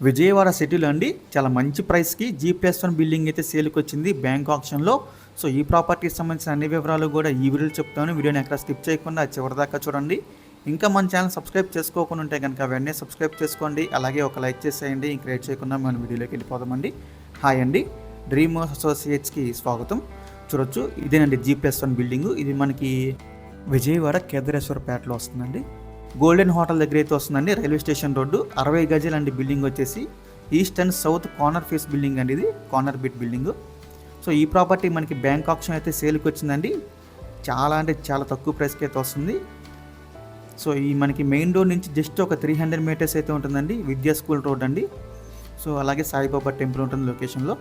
విజయవాడ సిటీలో అండి చాలా మంచి ప్రైస్కి జీ ప్లస్ వన్ బిల్డింగ్ అయితే సేల్కి వచ్చింది బ్యాంక్ ఆప్షన్లో. సో ఈ ప్రాపర్టీకి సంబంధించిన అన్ని వివరాలు కూడా ఈ వీడియోలో చెప్తాను. వీడియోని ఎక్కడ స్కిప్ చేయకుండా చివరిదాకా చూడండి. ఇంకా మన ఛానల్ సబ్స్క్రైబ్ చేసుకోకుండా ఉంటే కనుక వెంటనే సబ్స్క్రైబ్ చేసుకోండి. అలాగే ఒక లైక్ చేసేయండి. ఇంక రేట్ చేయకుండా మన వీడియోలోకి వెళ్ళిపోదామండి. హాయ్ అండి డ్రీమ్ అసోసియేట్స్కి స్వాగతం. చూడొచ్చు ఇదేనండి జీ ప్లస్ వన్ బిల్డింగ్. ఇది మనకి విజయవాడ కేదరేశ్వరపేటలో వస్తుందండి. గోల్డెన్ హోటల్ దగ్గర అయితే వస్తుందండి. Railway station road. అరవై గజాలు అండి బిల్డింగ్ వచ్చేసి. East and south corner face building అండి ఇది. Corner bit building. సో ఈ ప్రాపర్టీ మనకి బ్యాంక్ ఆప్షన్ అయితే సేల్కి వచ్చిందండి. చాలా అంటే చాలా తక్కువ ప్రైస్కి అయితే వస్తుంది. సో ఈ మనకి మెయిన్ రోడ్ నుంచి జస్ట్ ఒక త్రీ హండ్రెడ్ మీటర్స్ అయితే ఉంటుందండి. విద్యా స్కూల్ రోడ్ అండి. సో అలాగే సాయిబాబా టెంపుల్ ఉంటుంది లొకేషన్లో.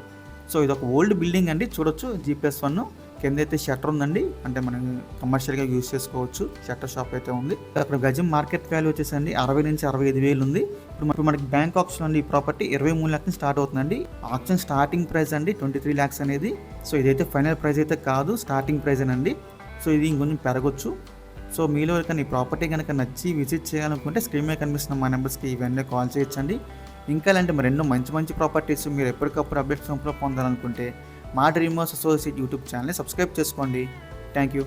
సో ఇది ఒక ఓల్డ్ బిల్డింగ్ అండి. చూడొచ్చు. GPS one. కింద అయితే షట్టర్ ఉందండి. అంటే మనం కమర్షియల్గా యూస్ చేసుకోవచ్చు. షట్టర్ షాప్ అయితే ఉంది. అక్కడ గజం మార్కెట్ వాల్యూ వచ్చేసండి. అరవై నుంచి అరవై ఐదు వేలు ఉంది. ఇప్పుడు మనకి బ్యాంక్ ఆప్షన్ అండి ఈ ప్రాపర్టీ ఇరవై మూడు లక్షలు స్టార్ట్ అవుతుందండి. ఆప్షన్ స్టార్టింగ్ ప్రైస్ అండి ట్వంటీ త్రీ ల్యాక్స్ అనేది. సో ఇదైతే ఫైనల్ ప్రైస్ అయితే కాదు స్టార్టింగ్ ప్రైస్ అండి. సో ఇది ఇంకొంచెం పెరగొచ్చు. సో మీలో ఎవరికైనా ఈ ప్రాపర్టీ కనుక నచ్చి విజిట్ చేయాలనుకుంటే స్క్రీన్ మీద కనిపిస్తున్న మా నెంబర్స్కి ఇవన్నీ కాల్ చేయొచ్చండి. ఇంకా ఇలాంటి మరి ఎన్నో మంచి మంచి ప్రాపర్టీస్ మీరు ఎప్పటికప్పుడు అప్డేట్స్ పొందాలనుకుంటే మా డ్రీమర్స్ అసోసియేట్ యూట్యూబ్ ఛానల్ని సబ్స్క్రైబ్ చేసుకోండి. Thank you.